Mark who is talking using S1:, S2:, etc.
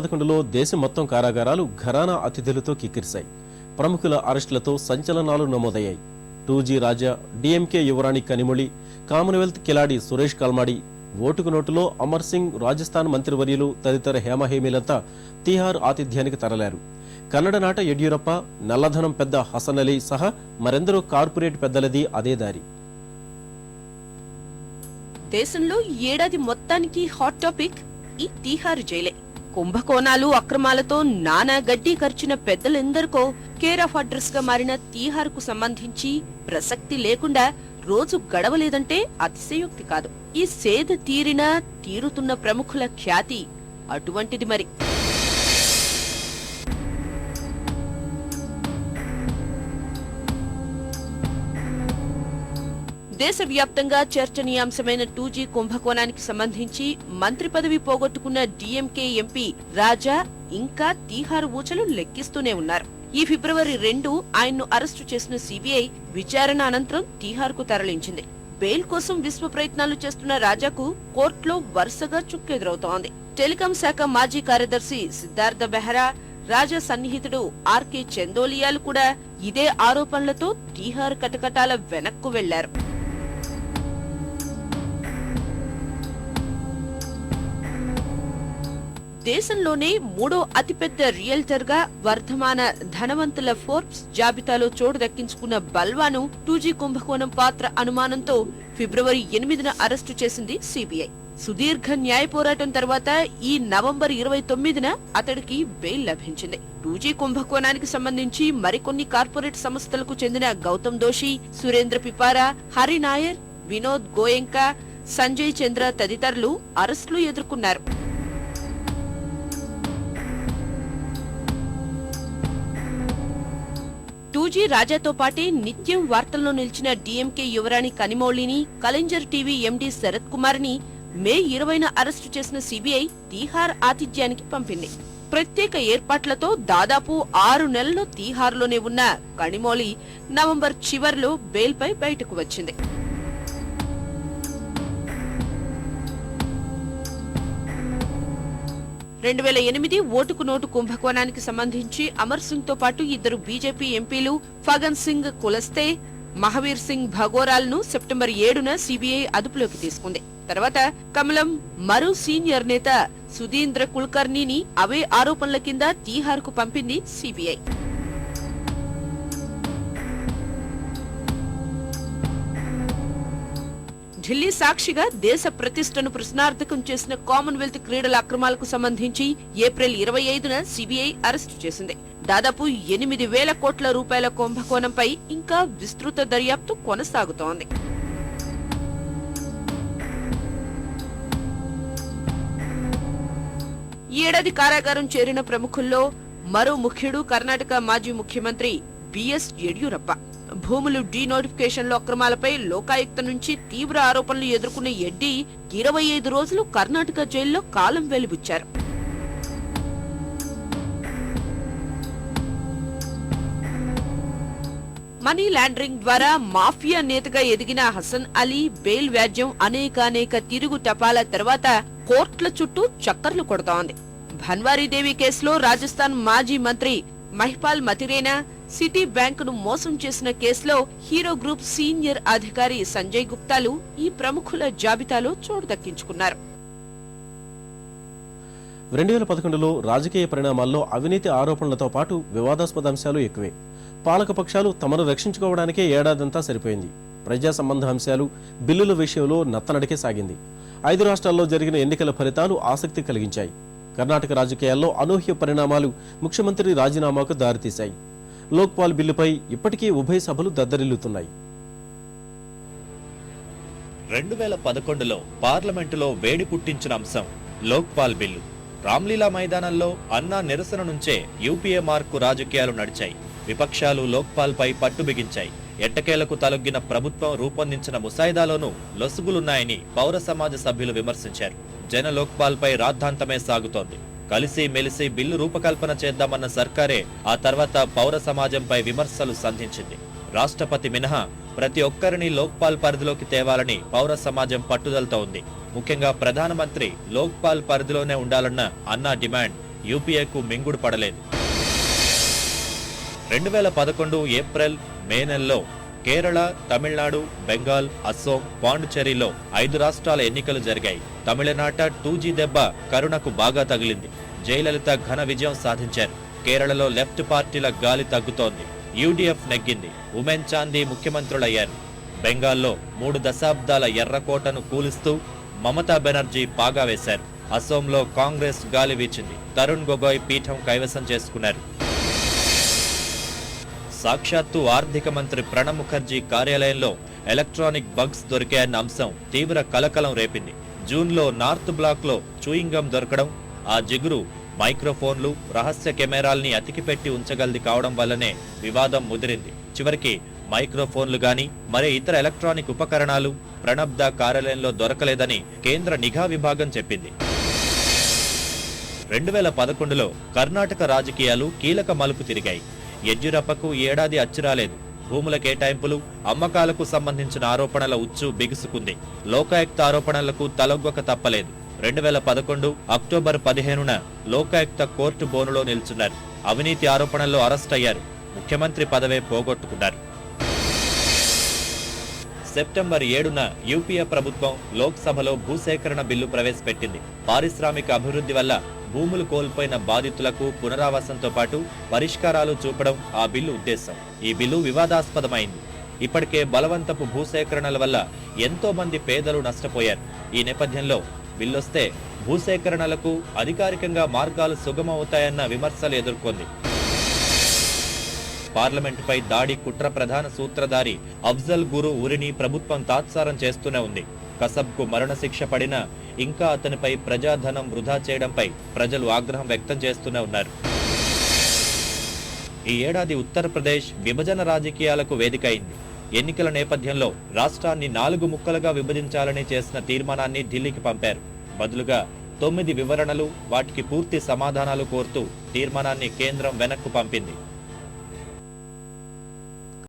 S1: పదకొండులో దేశం మొత్తం కారాగారాలు ఘరానా అతిథులతో కిక్కిరిశాయి. ప్రముఖుల అరెస్టులతో సంచలనాలు నమోదయ్యాయి. టూజీ రాజా డిఎంకే యువరాణి కనిమొళి కామన్వెల్త్ కిలాడి సురేష్ కల్మాడి ఓటుకు నోటులో అమర్ సింగ్ రాజస్థాన్ మంత్రివర్యులు తదితర హేమహేమీలంతా తీహార్ ఆతిథ్యానికి తరలారు. కన్నడ నాట యడ్యూరప్ప నల్లధనం పెద్ద హసన్ అలీ సహా మరెందరో కార్పొరేట్ పెద్దలది అదే దారి.
S2: దేశంలో ఏడాది మొత్తానికి హాట్ టాపిక్ ఈ తీహార్ జైలే. కుంభకోణాలు అక్రమాలతో నానా గడ్డి ఖర్చున పెద్దలెందరికో కేర్ ఆఫ్ అడ్రస్గా మారిన తీహార్కు సంబంధించి ప్రసక్తి లేకుండా రోజు గడవలేదంటే అతిశయోక్తి కాదు. ఈ సేద తీరిన తీరుతున్న ప్రముఖుల ఖ్యాతి అటువంటిది మరి. దేశవ్యాప్తంగా చర్చనీయాంశమైన టూ జీ కుంభకోణానికి సంబంధించి మంత్రి పదవి పోగొట్టుకున్న డీఎంకే ఎంపీ రాజా ఇంకా తీహారు ఊచలు లెక్కిస్తూనే ఉన్నారు. ఈ ఫిబ్రవరి రెండు ఆయన్ను అరెస్టు చేసిన సిబిఐ విచారణ అనంతరం తీహార్కు తరలించింది. బెయిల్ కోసం విశ్వ ప్రయత్నాలు చేస్తున్న రాజాకు కోర్టులో వరుసగా చుక్కెదురవుతోంది. టెలికాం శాఖ మాజీ కార్యదర్శి సిద్ధార్థ బెహ్రా రాజా సన్నిహితుడు ఆర్కే చందోలియాలు కూడా ఇదే ఆరోపణలతో తీహార్ కటకటాల వెనక్కు వెళ్ళారు. దేశంలోనే మూడో అతిపెద్ద రియల్టర్గా వర్ధమాన ధనవంతుల ఫోర్బ్స్ జాబితాలో చోటు దక్కించుకున్న బల్వాను టూజీ కుంభకోణం పాత్ర అనుమానంతో ఫిబ్రవరి ఎనిమిదిన అరెస్టు చేసింది సిబిఐ. సుదీర్ఘ న్యాయ పోరాటం తర్వాత ఈ నవంబర్ ఇరవై తొమ్మిదిన అతడికి బెయిల్ లభించింది. టూజీ కుంభకోణానికి సంబంధించి మరికొన్ని కార్పొరేట్ సంస్థలకు చెందిన గౌతమ్ దోషి సురేంద్ర పిపారా హరి నాయర్ వినోద్ గోయంకా సంజయ్ చంద్ర తదితరులు అరెస్టులు ఎదుర్కొన్నారు. టూజీ రాజాతో పాటే నిత్యం వార్తల్లో నిలిచిన డీఎంకే యువరాణి కనిమౌళిని కలెంజర్ టీవీ ఎండీ శరత్ కుమార్ని మే ఇరవైన అరెస్టు చేసిన సిబిఐ తీహార్ ఆతిథ్యానికి పంపింది. ప్రత్యేక ఏర్పాట్లతో దాదాపు ఆరు నెలలు తీహార్లోనే ఉన్న కణిమౌళి నవంబర్ చివర్లో బెయిల్పై బయటకు వచ్చింది. రెండు వేల ఎనిమిది ఓటుకు నోటు కుంభకోణానికి సంబంధించి అమర్ సింగ్తో పాటు ఇద్దరు బీజేపీ ఎంపీలు ఫగన్ సింగ్ కులస్తే మహావీర్ సింగ్ భగోరాల్ను సెప్టెంబర్ ఏడున సిబిఐ అదుపులోకి తీసుకుంది. తర్వాత కమలం మరో సీనియర్ నేత సుధీంద్ర కుల్కర్ణిని అవే ఆరోపణల కింద తీహార్కు పంపింది సిబిఐ. ఢిల్లీ సాక్షిగా దేశ ప్రతిష్టను ప్రశ్నార్థకం చేసిన కామన్వెల్త్ క్రీడల అక్రమాలకు సంబంధించి ఏప్రిల్ ఇరవై ఐదున సిబిఐ అరెస్టు చేసింది. దాదాపు ఎనిమిది వేల కోట్ల రూపాయల కుంభకోణంపై ఇంకా విస్తృత దర్యాప్తు కొనసాగుతోంది. ఏడాది కారాగారం చేరిన ప్రముఖుల్లో మరో ముఖ్యుడు కర్ణాటక మాజీ ముఖ్యమంత్రి బిఎస్ యడ్యూరప్ప. భూములు డీనోటిఫికేషన్ల అక్రమాలపై లోకాయుక్త నుంచి తీవ్ర ఆరోపణలు ఎదుర్కొన్న ఎడ్డీ ఇరవై ఐదు రోజులు కర్ణాటక జైల్లో కాలం వెలిబుచ్చారు మనీ లాండరింగ్ ద్వారా మాఫియా నేతగా ఎదిగిన హసన్ అలీ బెయిల్ వ్యాజ్యం అనేకానేక తిరుగు టపాల తర్వాత కోర్టుల చుట్టూ చక్కర్లు కొడుతోంది. భన్వారీదేవి కేసులో రాజస్థాన్ మాజీ మంత్రి మహిపాల్ మతిరేనా సిటీ బ్యాంకును మోసం చేసిన కేసులో హీరో గ్రూప్ సీనియర్ అధికారి సంజయ్ గుప్తాలు ఈ ప్రముఖుల జాబితాలో చోటు దక్కించుకున్నారు
S1: రెండు వేల పదకొండులో రాజకీయ పరిణామాల్లో అవినీతి ఆరోపణలతో పాటు వివాదాస్పద అంశాలు ఎక్కువే. పాలకపక్షాలు తమను రక్షించుకోవడానికే ఏడాదంతా సరిపోయింది. ప్రజా సంబంధ అంశాలు బిల్లుల విషయంలో నత్తనడికే సాగింది. ఐదు రాష్ట్రాల్లో జరిగిన ఎన్నికల ఫలితాలు ఆసక్తి కలిగించాయి. కర్ణాటక రాజకీయాల్లో అనూహ్య పరిణామాలు ముఖ్యమంత్రి రాజీనామాకు దారితీశాయి. లోక్పాల్ బిల్లుపై ఇప్పటికీ ఉభయ సభలు దద్దరిల్లుతున్నాయి.
S3: రెండు వేల పదకొండులో పార్లమెంటులో వేడి పుట్టించిన అంశం లోక్పాల్ బిల్లు. రామ్లీలా మైదానంలో అన్నా నిరసన నుంచే యూపీఏ మార్కు రాజకీయాలు నడిచాయి. విపక్షాలు లోక్పాల్ పై పట్టు బిగించాయి. ఎట్టకేలకు తలొగ్గిన ప్రభుత్వం రూపొందించిన ముసాయిదాలోనూ లొసుగులున్నాయని పౌర సమాజ సభ్యులు విమర్శించారు. జన లోక్పాల్ పై రాద్ధాంతమే సాగుతోంది. కలిసి మెలిసి బిల్లు రూపకల్పన చేద్దామన్న సర్కారే ఆ తర్వాత పౌర సమాజంపై విమర్శలు సంధించింది. రాష్ట్రపతి మినహా ప్రతి ఒక్కరిని లోక్పాల్ పరిధిలోకి తేవాలని పౌర సమాజం పట్టుదలతో ఉంది. ముఖ్యంగా ప్రధానమంత్రి లోక్పాల్ పరిధిలోనే ఉండాలన్న అన్నా డిమాండ్ యూపీఏకు మింగుడు పడలేదు. రెండు వేల పదకొండు ఏప్రిల్ మే నెలలో కేరళ తమిళనాడు బెంగాల్ అస్సోం పాండుచేరిలో ఐదు రాష్ట్రాల ఎన్నికలు జరిగాయి. తమిళనాట టూ జీ దెబ్బ కరుణకు బాగా తగిలింది. జయలలిత ఘన విజయం సాధించారు. కేరళలో లెఫ్ట్ పార్టీల గాలి తగ్గుతోంది. యూడీఎఫ్ నెగ్గింది. ఉమెన్ చాందీ ముఖ్యమంత్రులయ్యారు. బెంగాల్లో మూడు దశాబ్దాల ఎర్రకోటను కూలుస్తూ మమతా బెనర్జీ పాగా వేశారు. అసోంలో కాంగ్రెస్ గాలి వీచింది. తరుణ్ గొగోయ్ పీఠం కైవసం చేసుకున్నారు. సాక్షాత్తు ఆర్థిక మంత్రి ప్రణబ్ ముఖర్జీ కార్యాలయంలో ఎలక్ట్రానిక్ బగ్స్ దొరికాయన్న అంశం తీవ్ర కలకలం రేపింది. జూన్లో నార్త్ బ్లాక్లో చూయింగం దొరకడం ఆ జిగురు మైక్రోఫోన్లు రహస్య కెమెరాల్ని అతికిపెట్టి ఉంచగలది కావడం వల్లనే వివాదం ముదిరింది. చివరికి మైక్రోఫోన్లు గాని మరే ఇతర ఎలక్ట్రానిక్ ఉపకరణాలు ప్రణబ్ కార్యాలయంలో దొరకలేదని కేంద్ర నిఘా విభాగం చెప్పింది. రెండు వేల పదకొండులో కర్ణాటక రాజకీయాలు కీలక మలుపు తిరిగాయి. యడ్యూరప్పకు ఏడాది అచ్చురాలేదు భూముల కేటాయింపులు అమ్మకాలకు సంబంధించిన ఆరోపణల ఉచ్చు బిగుసుకుంది. లోకాయుక్త ఆరోపణలకు తలొగ్గక తప్పలేదు. రెండు వేల పదకొండు అక్టోబర్ పదిహేనున లోకాయుక్త కోర్టు బోనులో నిల్చున్నారు. అవినీతి ఆరోపణల్లో అరెస్ట్ అయ్యారు. ముఖ్యమంత్రి పదవే పోగొట్టుకున్నారు. సెప్టెంబర్ ఏడున యూపీఏ ప్రభుత్వం లోక్సభలో భూసేకరణ బిల్లు ప్రవేశపెట్టింది. పారిశ్రామిక అభివృద్ధి వల్ల భూములు కోల్పోయిన బాధితులకు పునరావాసంతో పాటు పరిష్కారాలు చూపడం ఆ బిల్లు ఉద్దేశం. ఈ బిల్లు వివాదాస్పదమైంది. ఇప్పటికే బలవంతపు భూసేకరణల వల్ల ఎంతో మంది పేదలు నష్టపోయారు. ఈ నేపథ్యంలో బిల్లొస్తే భూసేకరణలకు అధికారికంగా మార్గాలు సుగమవుతాయన్న విమర్శలు ఎదుర్కొంది. పార్లమెంటుపై దాడి కుట్ర ప్రధాన సూత్రధారి అఫ్జల్ గురు ఉరిని ప్రభుత్వం తాత్సారం చేస్తూనే ఉంది. కసబ్కు మరణశిక్ష పడినా ఇంకా అతనిపై ప్రజాధనం వృధా చేయడంపై ప్రజలు ఆగ్రహం వ్యక్తం చేస్తూనే ఉన్నారు. ఈ ఏడాది ఉత్తరప్రదేశ్ విభజన రాజకీయాలకు వేదికైంది. ఎన్నికల నేపథ్యంలో రాష్ట్రాన్ని నాలుగు ముక్కలుగా విభజించాలని చేసిన తీర్మానాన్ని ఢిల్లీకి పంపారు. బదులుగా తొమ్మిది వివరణలు వాటికి పూర్తి సమాధానాలు కోరుతూ తీర్మానాన్ని కేంద్రం వెనక్కు పంపింది.